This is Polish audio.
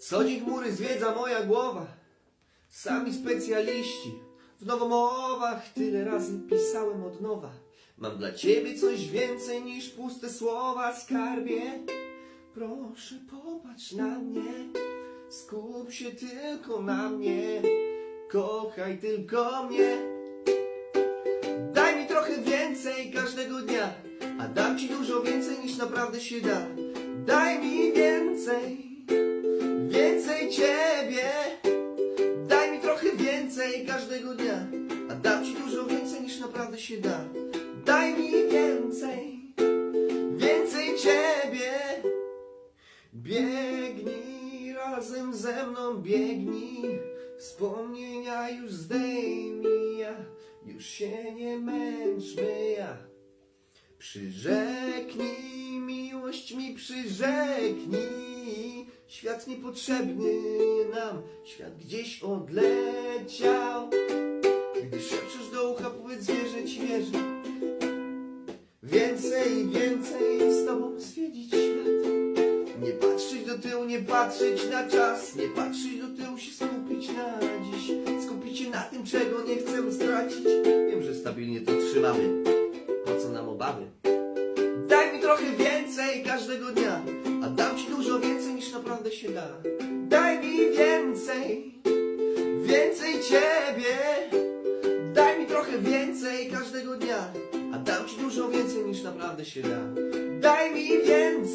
Co dziś chmury zwiedza moja głowa? Sami specjaliści. W nowomowach tyle razy pisałem od nowa. Mam dla ciebie coś więcej niż puste słowa, skarbie. Proszę popatrz na mnie, skup się tylko na mnie, kochaj tylko mnie. Daj mi trochę więcej każdego dnia, a dam ci dużo więcej niż naprawdę się da. Daj mi więcej a dam ci dużo więcej niż naprawdę się da. Daj mi więcej, więcej ciebie. Biegnij razem ze mną, biegnij. Wspomnienia już zdejmij, ja już się nie męczmy, ja. Przyrzeknij, miłość mi przyrzeknij. Świat niepotrzebny nam, świat gdzieś odleciał. Więcej, więcej z tobą zwiedzić świat. Nie patrzeć do tyłu, nie patrzeć na czas, nie patrzeć do tyłu, się skupić na dziś. Skupić się na tym, czego nie chcę stracić. Wiem, że stabilnie to trzymamy. Po co nam obawy? Daj mi trochę więcej każdego dnia, a dam ci dużo więcej niż naprawdę się da. Daj mi więcej, więcej ciebie. Daj mi trochę więcej każdego dnia, niż naprawdę się da. Daj mi więcej,